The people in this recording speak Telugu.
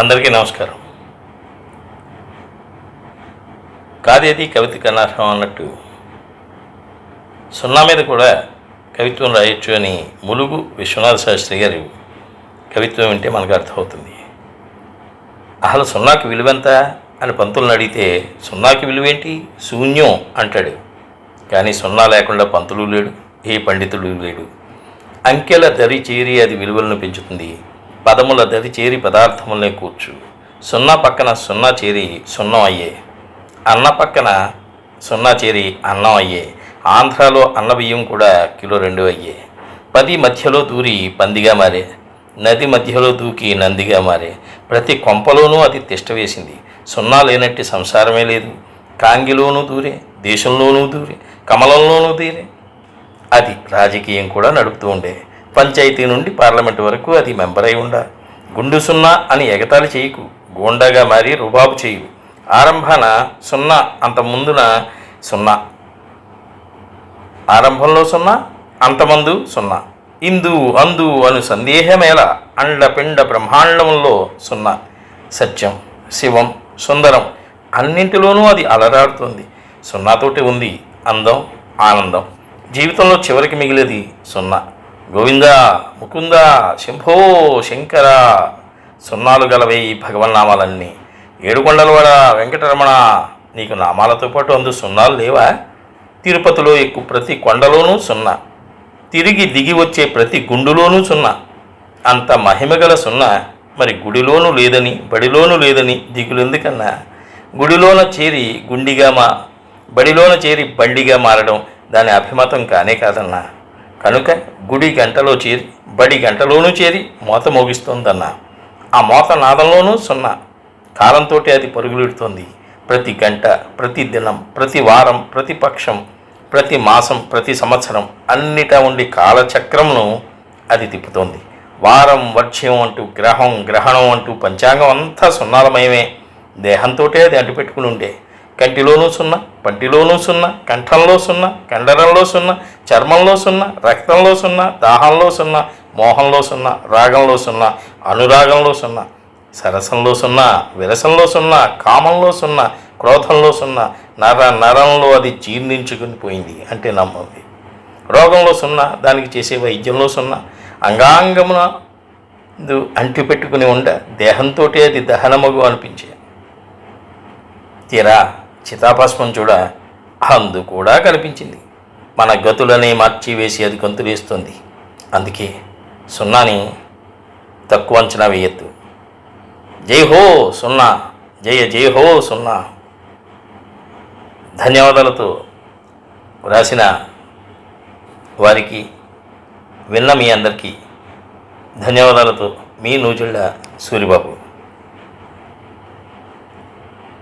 అందరికీ నమస్కారం. కాదేది కవిత కన్నార్హం అన్నట్టు సున్నా మీద కూడా కవిత్వం రాయొచ్చు అని ములుగు విశ్వనాథ శాస్త్రి గారు కవిత్వం వింటే మనకు అర్థమవుతుంది. అసలు సున్నాకి విలువెంత అని పంతులను అడిగితే సున్నాకి విలువేంటి? శూన్యం అంటాడు. కానీ సున్నా లేకుండా పంతులు లేడు ఏ పండితుడు లేడు. అంకెల దరి చేరి అది విలువలను పెంచుతుంది. పదముల దది చేరి పదార్థములనే కూర్చు. సున్నా పక్కన సున్నా చేరి సున్నం అయ్యే. అన్న పక్కన సున్నా చేరి అన్నం అయ్యే. ఆంధ్రాలో అన్న బియ్యం కూడా కిలో రెండు అయ్యే. పది మధ్యలో దూరి పందిగా మారే. నది మధ్యలో దూకి నందిగా మారే. ప్రతి కొంపలోనూ అది తిష్ట వేసింది. సున్నా లేనట్టి సంసారమే లేదు. కాంగిలోనూ దూరే దేశంలోనూ దూరే కమలంలోనూ దూరే అది రాజకీయం కూడా నడుపుతూ ఉండే. పంచాయతీ నుండి పార్లమెంట్ వరకు అది మెంబర్ అయి ఉండ. గుండు సున్నా అని ఎగతాళి చేయకు. గోండాగా మారి రుబాబు చేయు. ఆరంభాన సున్నా అంత ముందున సున్నా. ఆరంభంలో సున్నా అంతమందు సున్నా. ఇందు అందు అను సందేహమేళ అండపిండ బ్రహ్మాండంలో సున్నా. సత్యం శివం సుందరం అన్నింటిలోనూ అది అలరాడుతుంది సున్నాతోటి ఉంది అందం ఆనందం. జీవితంలో చివరికి మిగిలేది సున్నా. గోవింద ముకుంద శంభో శంకర. సున్నాలు గలవే ఈ భగవన్నామాలన్నీ. ఏడుకొండలవాడ వెంకటరమణ నీకు నామాలతో పాటు అందు సున్నాలు లేవా? తిరుపతిలో ఎక్కువ ప్రతి కొండలోనూ సున్నా. తిరిగి దిగి వచ్చే ప్రతి గుండులోనూ సున్నా. అంత మహిమగల సున్నా. మరి గుడిలోనూ లేదని బడిలోనూ లేదని దిగులెందుకన్నా? గుడిలోన చేరి గుండిగా మా బడిలోన చేరి బండిగా మారడం దాని అభిమతం కానే కాదన్నా. కనుక గుడి గంటలో చేరి బడి గంటలోనూ చేరి మోత మోగిస్తోందన్నా. ఆ మోత నాదంలోనూ సున్నా. కాలంతో అది పరుగులెడుతోంది. ప్రతి గంట ప్రతి దినం ప్రతి వారం ప్రతి పక్షం ప్రతి మాసం ప్రతి సంవత్సరం అన్నిటా ఉండి కాలచక్రంను అది తిప్పుతోంది. వారం వర్షం అంటూ గ్రహం గ్రహణం అంటూ పంచాంగం అంతా సున్నాలమయమే. దేహంతో అది అంటిపెట్టుకుని ఉండే కంటిలోనూ సున్నా పంటిలోనూ సున్నా కంఠంలో సున్నా కండరంలో సున్నా చర్మంలో సున్నా రక్తంలో సున్నా దాహంలో సున్నా మోహంలో సున్నా రాగంలో సున్నా అనురాగంలో సున్నా సరసంలో సున్నా విరసంలో సున్నా కామంలో సున్నా క్రోధంలో సున్నా నర నరంలో అది జీర్ణించుకుని పోయింది అంటే నమ్మంది. రోగంలో సున్నా దానికి చేసే వైద్యంలో సున్నా అంగాంగమున అంటిపెట్టుకుని ఉండ దేహంతో అది దహనమగు అనిపించే. తీరా చితాభస్మం చూడ అందు కూడా కనిపించింది. మన గతులని మార్చివేసి అది గొంతులేస్తుంది. అందుకే సున్నాని తక్కువ అంచనా వేయద్దు. జై హో సున్నా జయ జయ హో సున్నా. ధన్యవాదాలతో రాసిన వారికి విన్న మీ అందరికీ ధన్యవాదాలతో మీ నూజిళ్ళ సూరిబాబు.